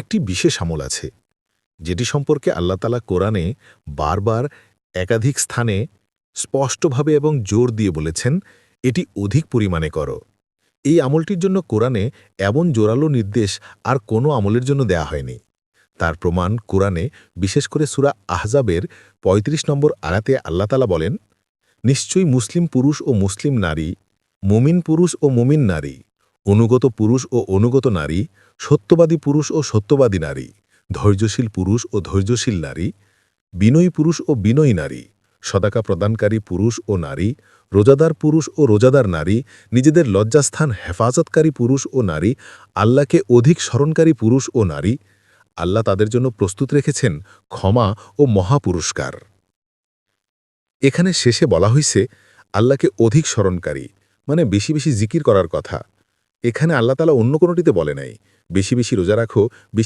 একটি বিশেষ আমল আছে, যেটি সম্পর্কে আল্লাহ তালা কোরআনে বারবার একাধিক স্থানে স্পষ্টভাবে এবং জোর দিয়ে বলেছেন, এটি অধিক পরিমাণে করো। এই আমলটির জন্য কোরআনে এমন জোরালো নির্দেশ আর কোনো আমলের জন্য দেয়া হয়নি। তার প্রমাণ কোরআনে, বিশেষ করে সুরা আহজাবের ৩৫ নম্বর আড়াতে আল্লাতালা বলেন, নিশ্চয়ই মুসলিম পুরুষ ও মুসলিম নারী, মুমিন পুরুষ ও মুমিন নারী অনুগত পুরুষ ও অনুগত নারী, সত্যবাদী পুরুষ ও সত্যবাদী নারী, ধৈর্যশীল পুরুষ ও ধৈর্যশীল নারী, বিনয়ী পুরুষ ও বিনয়ী নারী, সদাকা প্রদানকারী পুরুষ ও নারী, রোজাদার পুরুষ ও রোজাদার নারী, নিজেদের লজ্জাস্থান হেফাজতকারী পুরুষ ও নারী, আল্লাহকে অধিক স্মরণকারী পুরুষ ও নারী, আল্লাহ তাদের জন্য প্রস্তুত রেখেছেন ক্ষমা ও মহাপুরস্কার। এখানে শেষে বলা হয়েছে আল্লাহকে অধিক স্মরণকারী মানে বেশি বেশি জিকির করার কথা। এখানে আল্লাহ তালা অন্য কোনোটিতে বলে নাই। বেশি বেশি রোজা রাখো